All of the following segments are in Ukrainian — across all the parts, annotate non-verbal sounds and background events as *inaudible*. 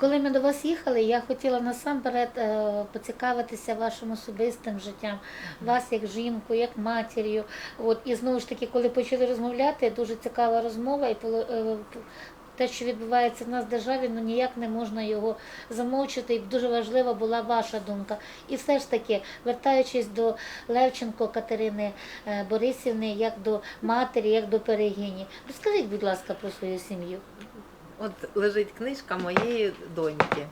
Коли ми до вас їхали, я хотіла насамперед е, поцікавитися вашим особистим життям, вас як жінку, як матір'ю. От і знову ж таки, коли почали розмовляти, дуже цікава розмова, і е, те, що відбувається в нас в державі, ну ніяк не можна його замовчити. І дуже важлива була ваша думка. І все ж таки, вертаючись до Левченко Катерини е, Борисівни, як до матері, як до перегині, розкажіть, будь ласка, про свою сім'ю. От лежить книжка моєї доньки.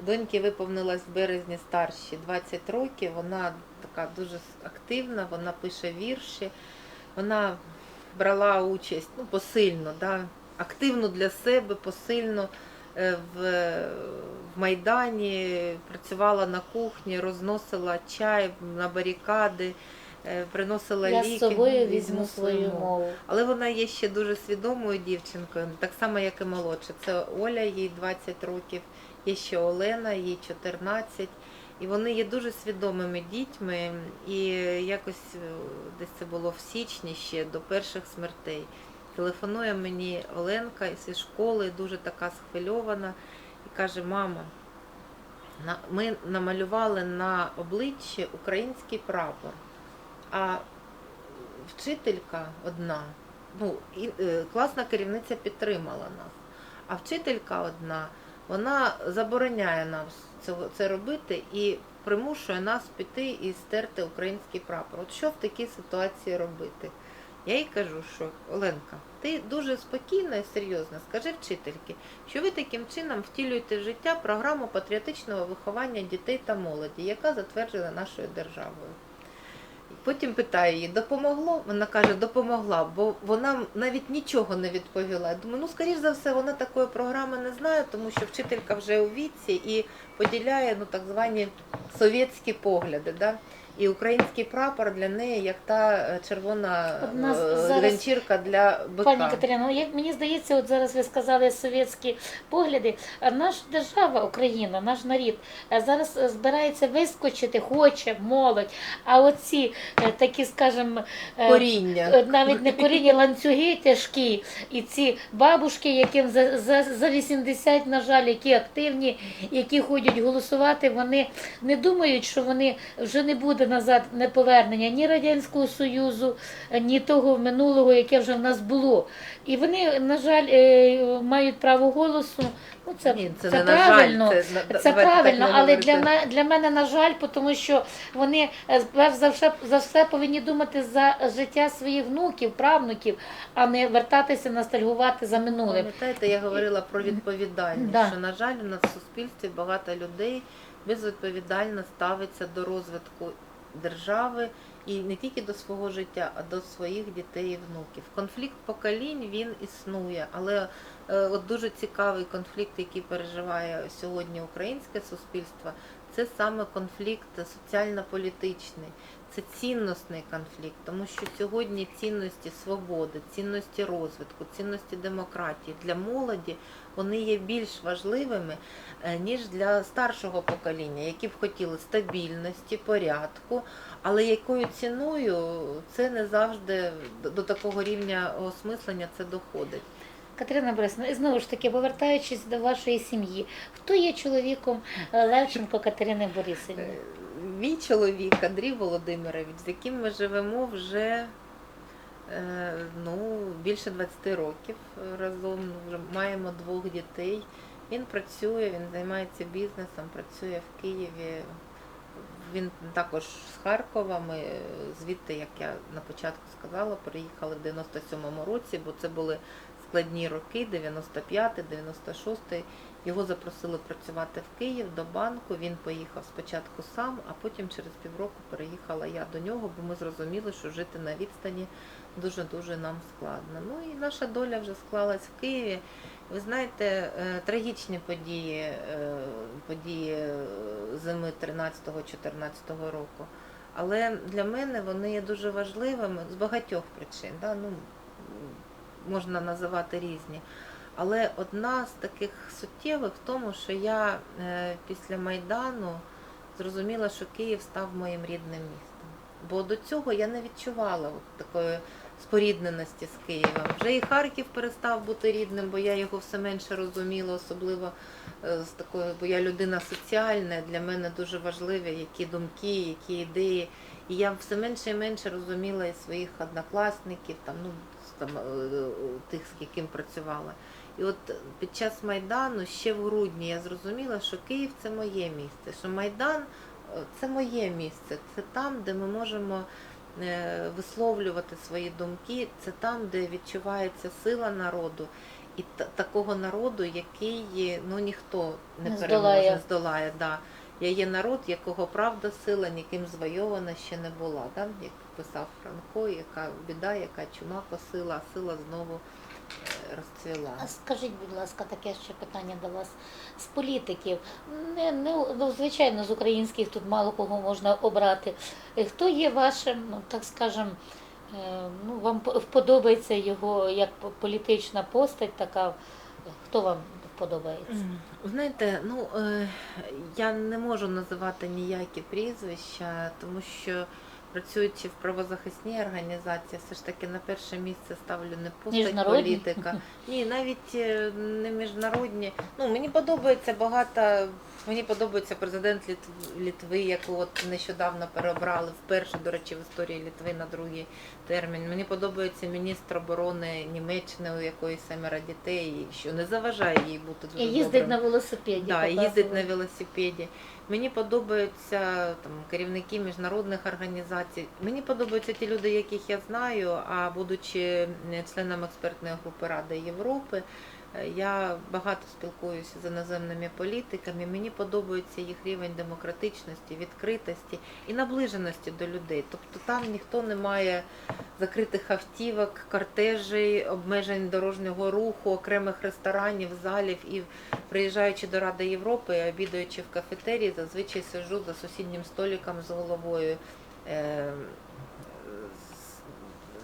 Доньки виповнилась в березні старші 20 років. Вона така дуже активна, вона пише вірші, вона брала участь ну, посильно, да, активно для себе, посильно е, в, в Майдані, працювала на кухні, розносила чай на барикади, приносила Я ліки. з собою візьму свою мову. Але вона є ще дуже свідомою дівчинкою, так само, як і молодша. Це Оля, їй 20 років, є ще Олена, їй 14. І вони є дуже свідомими дітьми. І якось е, десь це було в січні ще до перших смертей. Телефонує мені Оленка зі школи, дуже така схвильована, і каже: Мама, ми намалювали на обличчі український прапор. А вчителька одна, ну, і, е, класна керівниця підтримала нас. А вчителька одна, вона забороняє нам це робити і примушує нас піти і стерти український прапор. От що в такій ситуації робити? Я їй кажу, що Оленка, ти дуже спокійна і серйозна. Скажи вчительки, що ви таким чином втілюєте в життя програму патріотичного виховання дітей та молоді, яка затверджена нашою державою. Потім питаю її, допомогло? Вона каже, допомогла, бо вона навіть нічого не відповіла. Я думаю, ну скоріш за все, вона такої програми не знає, тому що вчителька вже у віці і поділяє ну, так звані совєтські погляди. Да? І український прапор для неї як та е, червона е, ганчірка для бика. Пані Катерина, ну, як мені здається, от зараз ви сказали совєтські погляди. Наша держава, Україна, наш народ е, зараз збирається вискочити, хоче молодь. А оці такі, скажімо, Коріння. навіть не коріння ланцюги тяжкі, і ці бабушки, яким за, за, за 80, на жаль, які активні, які ходять голосувати, вони не думають, що вони вже не буде назад не повернення ні Радянського Союзу, ні того минулого, яке вже в нас було. І вони, на жаль, е, мають право голосу. Ну, це, Ні, це, не на жаль, правильно. це, Це, правильно, але для мене, для мене, на жаль, тому що вони е, перш за все, за все повинні думати за життя своїх внуків, правнуків, а не вертатися, ностальгувати за минулим. Пам'ятаєте, я говорила про відповідальність, Да. що, на жаль, у нас в суспільстві багато людей безвідповідально ставиться до розвитку держави і не тільки до свого життя, а до своїх дітей і внуків. Конфлікт поколінь він існує, але е, от дуже цікавий конфлікт, який переживає сьогодні українське суспільство, це саме конфлікт соціально-політичний. Це цінностний конфлікт, тому що сьогодні цінності свободи, цінності розвитку, цінності демократії для молоді вони є більш важливими е, ніж для старшого покоління, які б хотіли стабільності, порядку, але якою ціною це не завжди до- до такого рівня осмислення це доходить. Катерина Борисовна, і знову ж таки, повертаючись до вашої сім'ї, хто є чоловіком е, Левченко Катерини Борисівни? Е, Мій чоловік Андрій Володимирович, з яким ми живемо вже е, ну, більше 20 років разом, вже маємо двох дітей. Він працює, він займається бізнесом, працює в Києві. Він також з Харкова. Ми звідти, як я на початку сказала, переїхали в 97-му році, бо це були складні роки, 95-й, 96-й. Його запросили працювати в Київ до банку. Він поїхав спочатку сам, а потім через півроку переїхала я до нього, бо ми зрозуміли, що жити на відстані дуже-дуже нам складно. Ну і наша доля вже склалась в Києві. Ви знаєте, е, трагічні події, е, події е, зими 13-14 року. Але для мене вони є дуже важливими з багатьох причин. Да? Ну, можна називати різні. Але одна з таких суттєвих в тому, що я е, після Майдану зрозуміла, що Київ став моїм рідним містом. Бо до цього я не відчувала от такої спорідненості з Києвом. Вже і Харків перестав бути рідним, бо я його все менше розуміла, особливо е, з такою, бо я людина соціальна. Для мене дуже важливі які думки, які ідеї. І я все менше і менше розуміла і своїх однокласників, там, ну, там, е, тих, з яким працювала. І от під час Майдану, ще в грудні, я зрозуміла, що Київ це моє місце, що Майдан е, це моє місце, це там, де ми можемо е, висловлювати свої думки, це там, де відчувається сила народу. І та- такого народу, який ну ніхто не, Не переможе, здолає. здолає. Да. Я є народ, якого правда сила ніким звойована ще не була. Да? Як писав Франко, яка біда, яка чума косила, а сила знову е, розцвіла. А скажіть, будь ласка, таке ще питання до вас з політиків. Не, не, ну, звичайно, з українських тут мало кого можна обрати. Е, Хто є вашим, ну, так скажем, е, ну, вам по- вподобається його як політична постать така? Хто вам подобається? Знаєте, ну е, я не можу називати ніякі прізвища, тому що працюючи в правозахисній організації, все ж таки на перше місце ставлю не постать політика. Ні, навіть е, не міжнародні. Ну мені подобається багато. Мені подобається президент Літв- Літви, яку от нещодавно переобрали вперше, до речі, в історії Літви на другий термін. Мені подобається міністр оборони Німеччини, у якої семеро дітей, що не заважає їй бути дуже І їздить добрим. на велосипеді. Да, їздить на велосипеді. Мені подобаються там керівники міжнародних організацій. Мені подобаються ті люди, яких я знаю. А будучи е, членом експертної групи Ради Європи, я багато спілкуюся з іноземними політиками. Мені подобається їх рівень демократичності, відкритості і наближеності до людей. Тобто там ніхто не має закритих автівок, кортежей, обмежень дорожнього руху, окремих ресторанів, залів і приїжджаючи до Ради Європи, обідаючи в кафетерії, зазвичай сиджу за сусіднім столиком з головою.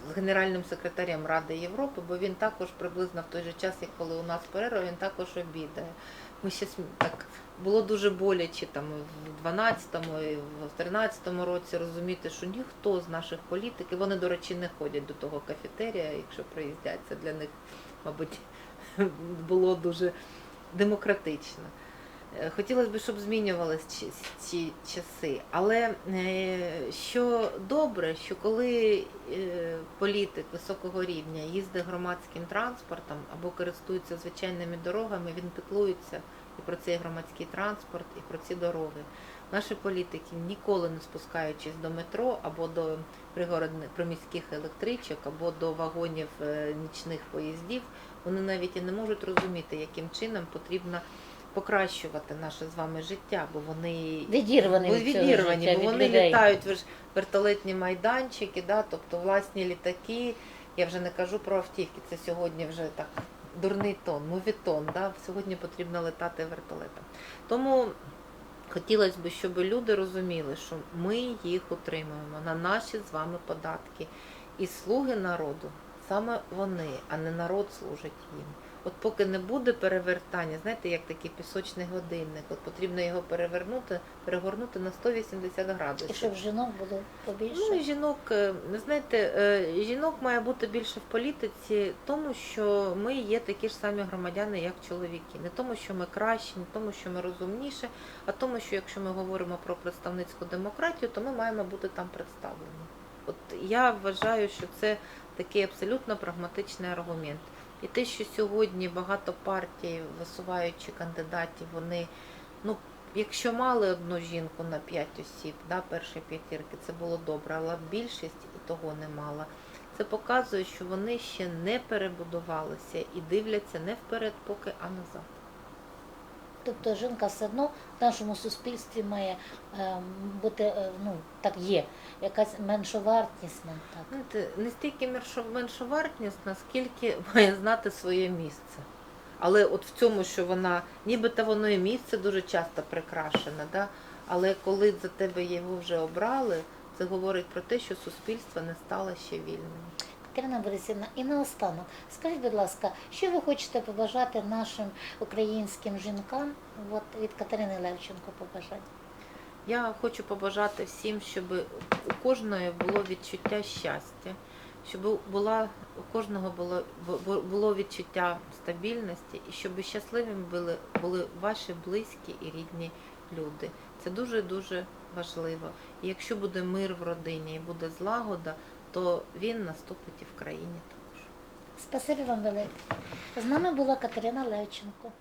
З генеральним секретарем Ради Європи, бо він також приблизно в той же час, як коли у нас перерва, він також обідає. Ми ще так було дуже боляче там в 12-му, і в 13-му році розуміти, що ніхто з наших політиків, вони, до речі, не ходять до того кафетерія, якщо приїздять, це для них, мабуть, *laughs* було дуже демократично. Е, Хотілося б, щоб змінювалися ці, часи. Але е, що добре, що коли е, політик високого рівня їздить громадським транспортом або користується звичайними дорогами, він піклується і про цей громадський транспорт, і про ці дороги. Наші політики ніколи не спускаючись до метро або до пригородних приміських електричок, або до вагонів нічних поїздів, вони навіть і не можуть розуміти, яким чином потрібно покращувати наше з вами життя, бо вони Відірвані бо від відірвані, життя, бо від вони людей. літають ж вертолетні майданчики, да, тобто власні літаки. Я вже не кажу про автівки, це сьогодні вже так дурний тон, мовітон. Да? Сьогодні потрібно летати вертолетом. Тому хотілося б, щоб люди розуміли, що ми їх утримуємо на наші з вами податки. І слуги народу саме вони, а не народ служить їм. От поки не буде перевертання, знаєте, як такий пісочний годинник, от потрібно його перевернути, перегорнути на 180 градусів. І щоб жінок було побільше. Ну, і жінок, е, знаєте, е, жінок має бути більше в політиці, тому що ми є такі ж самі громадяни, як чоловіки. Не тому, що ми кращі, не тому, що ми розумніші, а тому, що якщо ми говоримо про представницьку демократію, то ми маємо бути там представлені. От я вважаю, що це такий абсолютно прагматичний аргумент. І те, що сьогодні багато партій, висуваючи кандидатів, вони ну Якщо мали одну жінку на п'ять осіб, да, перші п'ятірки, це було добре, але більшість і того не мала. Це показує, що вони ще не перебудувалися і дивляться не вперед, поки, а назад. Тобто жінка все одно в нашому суспільстві має е, бути, е, ну так є, якась меншовартісна. Так. Не стільки меншовартісна, скільки має знати своє місце. Але от в цьому, що вона, нібито воно і місце дуже часто прикрашене, да? але коли за тебе його вже обрали, це говорить про те, що суспільство не стало ще вільним. Кирина Борисівна, і наостанок, скажіть, будь ласка, що ви хочете побажати нашим українським жінкам? От від Катерини Левченко побажати. Я хочу побажати всім, щоб у кожної було відчуття щастя, щоб була у кожного було було відчуття стабільності і щоб щасливими були були ваші близькі і рідні люди. Це дуже дуже важливо. І якщо буде мир в родині і буде злагода то він наступить і в країні також. Спасибі вам велике. З нами була Катерина Левченко.